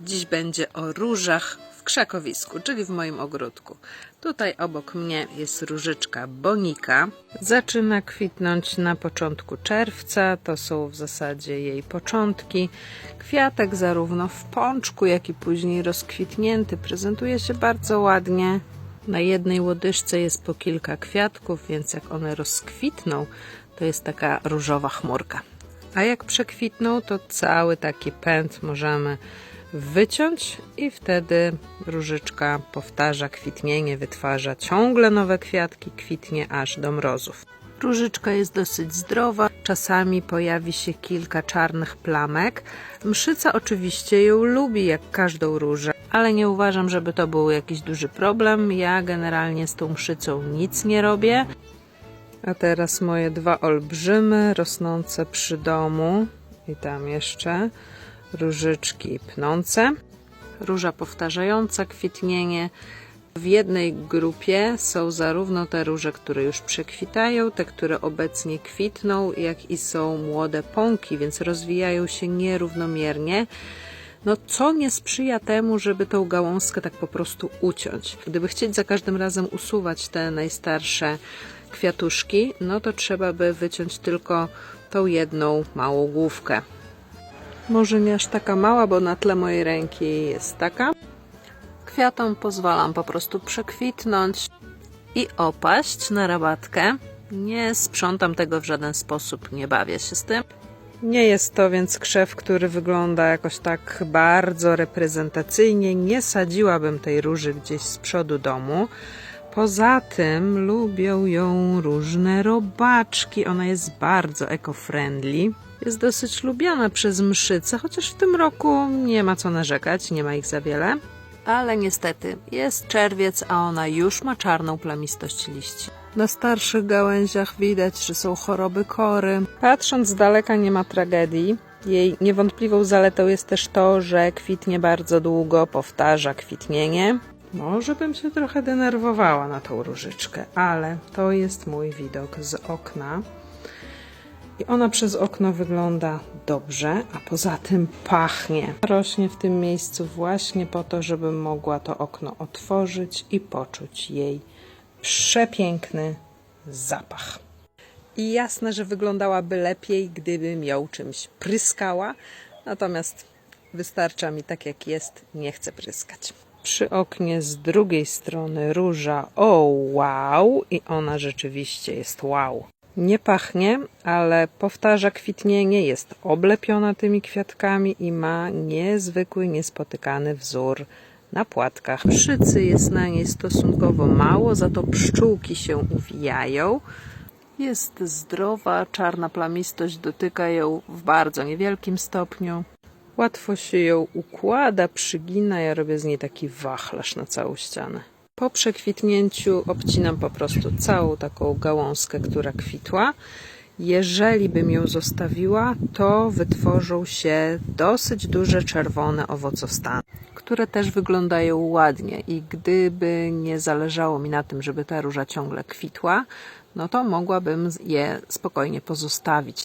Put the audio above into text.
Dziś będzie o różach w krzakowisku, czyli w moim ogródku. Tutaj obok mnie jest różyczka bonika. Zaczyna kwitnąć na początku czerwca, to są w zasadzie jej początki. Kwiatek zarówno w pączku, jak i później rozkwitnięty prezentuje się bardzo ładnie. Na jednej łodyżce jest po kilka kwiatków, więc jak one rozkwitną, to jest taka różowa chmurka. A jak przekwitną, to cały taki pęd możemy wyciąć i wtedy różyczka powtarza kwitnienie, wytwarza ciągle nowe kwiatki, kwitnie aż do mrozów. Różyczka jest dosyć zdrowa, czasami pojawi się kilka czarnych plamek. Mszyca oczywiście ją lubi, jak każdą różę, ale nie uważam, żeby to był jakiś duży problem. Ja generalnie z tą mszycą nic nie robię. A teraz moje dwa olbrzymy rosnące przy domu i tam jeszcze różyczki pnące. Róża powtarzająca kwitnienie. W jednej grupie są zarówno te róże, które już przekwitają, te, które obecnie kwitną, jak i są młode pąki, więc rozwijają się nierównomiernie. No, co nie sprzyja temu, żeby tą gałązkę tak po prostu uciąć. Gdyby chcieć za każdym razem usuwać te najstarsze kwiatuszki, no to trzeba by wyciąć tylko tą jedną małą główkę. Może nie aż taka mała, bo na tle mojej ręki jest taka. Kwiatom pozwalam po prostu przekwitnąć i opaść na rabatkę. Nie sprzątam tego w żaden sposób, nie bawię się z tym. Nie jest to więc krzew, który wygląda jakoś tak bardzo reprezentacyjnie. Nie sadziłabym tej róży gdzieś z przodu domu. Poza tym lubią ją różne robaczki. Ona jest bardzo eco-friendly. Jest dosyć lubiana przez mszyce, chociaż w tym roku nie ma co narzekać, nie ma ich za wiele. Ale niestety jest czerwiec, a ona już ma czarną plamistość liści. Na starszych gałęziach widać, że są choroby kory. Patrząc z daleka nie ma tragedii. Jej niewątpliwą zaletą jest też to, że kwitnie bardzo długo, powtarza kwitnienie. Może bym się trochę denerwowała na tą różyczkę, ale to jest mój widok z okna. I ona przez okno wygląda dobrze, a poza tym pachnie. Rośnie w tym miejscu właśnie po to, żebym mogła to okno otworzyć i poczuć jej przepiękny zapach. I jasne, że wyglądałaby lepiej, gdybym ją czymś pryskała, natomiast wystarcza mi tak jak jest, nie chcę pryskać. Przy oknie z drugiej strony róża, o wow, i ona rzeczywiście jest wow. Nie pachnie, ale powtarza kwitnienie, jest oblepiona tymi kwiatkami i ma niezwykły, niespotykany wzór na płatkach. Pszczycy jest na niej stosunkowo mało, za to pszczółki się uwijają. Jest zdrowa, czarna plamistość dotyka ją w bardzo niewielkim stopniu. Łatwo się ją układa, przygina, ja robię z niej taki wachlarz na całą ścianę. Po przekwitnięciu obcinam po prostu całą taką gałązkę, która kwitła. Jeżeli bym ją zostawiła, to wytworzą się dosyć duże czerwone owocostany, które też wyglądają ładnie i gdyby nie zależało mi na tym, żeby ta róża ciągle kwitła, no to mogłabym je spokojnie pozostawić.